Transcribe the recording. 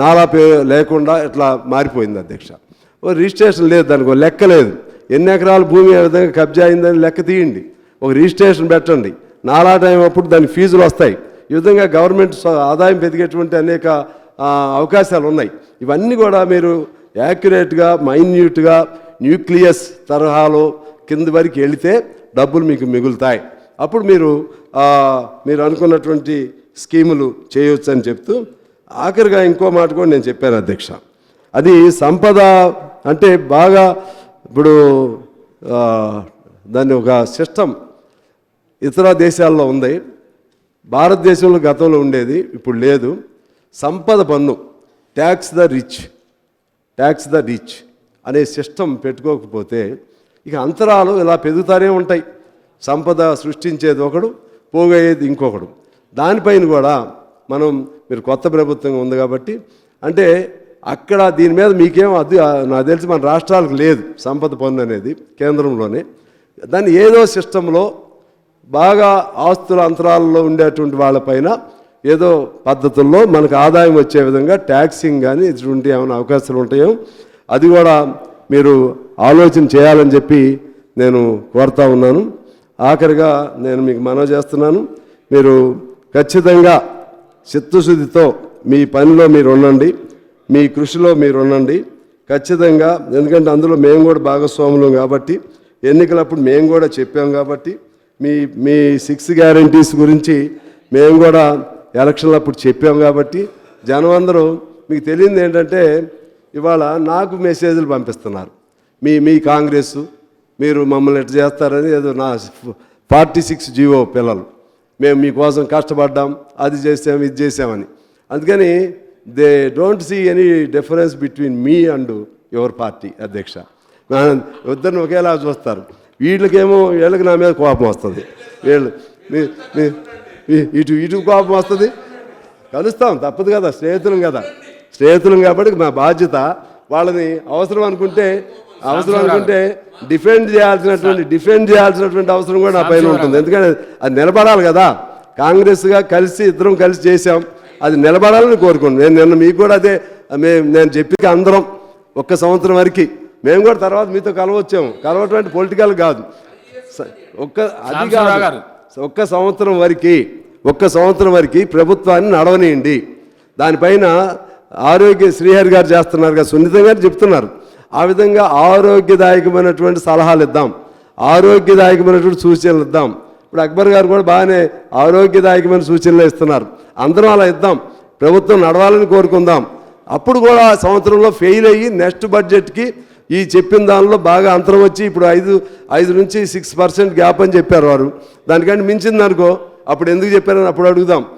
నాలా పే లేకుండా ఇట్లా మారిపోయింది అధ్యక్ష. ఓ రిజిస్ట్రేషన్ లేదు దానికి ఒక లెక్క లేదు. ఎన్ని ఎకరాల భూమి ఏ విధంగా కబ్జా అయిందని లెక్క తీయండి. ఒక రిజిస్ట్రేషన్ పెట్టండి. నాలా టైం అప్పుడు దాని ఫీజులు వస్తాయి. ఈ విధంగా గవర్నమెంట్ ఆదాయం పెరిగేటువంటి అనేక అవకాశాలు ఉన్నాయి. ఇవన్నీ కూడా మీరు యాక్యురేట్గా మైన్యూట్గా న్యూక్లియస్ తరహాలో కింద వరకు వెళితే డబ్బులు మీకు మిగులుతాయి. అప్పుడు మీరు మీరు అనుకున్నటువంటి స్కీములు చేయవచ్చు అని చెప్తూ ఆఖరిగా ఇంకో మాట కూడా నేను చెప్పాను అధ్యక్ష. అది సంపద అంటే బాగా ఇప్పుడు దాన్ని ఒక సిస్టమ్ ఇతర దేశాల్లో ఉంది. భారతదేశంలో గతంలో ఉండేది ఇప్పుడు లేదు. సంపద పన్ను tax the rich tax the rich అనే సిస్టమ్ పెట్టుకోకపోతే ఇక అంతరాలు ఇలా పెరుగుతూనే ఉంటాయి. సంపద సృష్టించేది ఒకడు పోగయ్యేది ఇంకొకడు. దానిపైన కూడా మనం మీరు కొత్త ప్రభుత్వం ఉంది కాబట్టి. అంటే అక్కడ దీని మీద మీకేం అది నాకు తెలిసి మన రాష్ట్రాలకు లేదు సంపద పన్ను అనేది కేంద్రంలోనే. దాన్ని ఏదో సిస్టంలో బాగా ఆస్తుల అంతరాలలో ఉండేటువంటి వాళ్ళపైన ఏదో పద్ధతుల్లో మనకు ఆదాయం వచ్చే విధంగా ట్యాక్సింగ్ కానీ ఇటువంటి ఏమైనా అవకాశాలు ఉంటాయో అది కూడా మీరు ఆలోచన చేయాలని చెప్పి నేను కోరుతా ఉన్నాను. ఆఖరిగా నేను మీకు మనవి చేస్తున్నాను. మీరు ఖచ్చితంగా చిత్తశుద్ధితో మీ పనిలో మీరు ఉండండి మీ కృషిలో మీరు ఉండండి ఖచ్చితంగా ఎందుకంటే అందులో మేము కూడా భాగస్వాములం కాబట్టి ఎన్నికలప్పుడు మేము కూడా చెప్పాం కాబట్టి మీ మీ సిక్స్ గ్యారంటీస్ గురించి మేము కూడా ఎలక్షన్లు అప్పుడు చెప్పాం కాబట్టి జనం అందరూ మీకు తెలియంది ఏంటంటే ఇవాళ నాకు మెసేజ్లు పంపిస్తున్నారు. మీ మీ కాంగ్రెస్ మీరు మమ్మల్ని ఎట్లా చేస్తారని ఏదో నా ఫార్టీ సిక్స్ జీవో పిల్లలు. మేము మీకోసం కష్టపడ్డాం అది చేసాం ఇది చేసామని. అందుకని they don't see any difference between me and your party అధ్యక్ష. ఇద్దరిని ఒకేలా చూస్తారు. వీళ్ళకేమో వీళ్ళకి నా మీద కోపం వస్తుంది. వీళ్ళు ఇటు ఇటు కోపం వస్తుంది. కలుస్తాం తప్పదు కదా స్నేహితులం కదా. స్నేహితులం కాబట్టి మా బాధ్యత వాళ్ళని అవసరం అనుకుంటే అవసరం అనుకుంటే డిఫెండ్ చేయాల్సినటువంటి డిఫెండ్ చేయాల్సినటువంటి అవసరం కూడా నా పైన ఉంటుంది. ఎందుకంటే అది నిలబడాలి కదా. కాంగ్రెస్గా కలిసి ఇద్దరం కలిసి చేశాం. అది నిలబడాలని కోరుకున్నాను నేను నిన్న మీకు కూడా అదే మేము నేను చెప్పి అందరం ఒక్క సంవత్సరం వరకు. మేము కూడా తర్వాత మీతో కలవచ్చాము. కలవటం అంటే పొలిటికల్ కాదు ఒక్క అది కాదు. ఒక్క సంవత్సరం వరకు ఒక్క సంవత్సరం వరకు ప్రభుత్వాన్ని నడవనియండి. దానిపైన ఆరోగ్య శ్రీహరి గారు చేస్తున్నారు కదా సున్నితంగా చెప్తున్నారు. ఆ విధంగా ఆరోగ్యదాయకమైనటువంటి సలహాలు ఇద్దాం. ఆరోగ్యదాయకమైనటువంటి సూచనలు ఇద్దాం. ఇప్పుడు అక్బర్ గారు కూడా బాగానే ఆరోగ్యదాయకమైన సూచనలు ఇస్తున్నారు. అందరం అలా ఇద్దాం. ప్రభుత్వం నడవాలని కోరుకుందాం. అప్పుడు కూడా సంవత్సరంలో ఫెయిల్ అయ్యి నెక్స్ట్ బడ్జెట్కి ఈ చెప్పిన దానిలో బాగా అంతరం వచ్చి ఇప్పుడు ఐదు ఐదు నుంచి సిక్స్ పర్సెంట్ గ్యాప్ అని చెప్పారు వారు. దానికంటే మించింది అనుకో అప్పుడు ఎందుకు చెప్పారని అప్పుడు అడుగుదాం.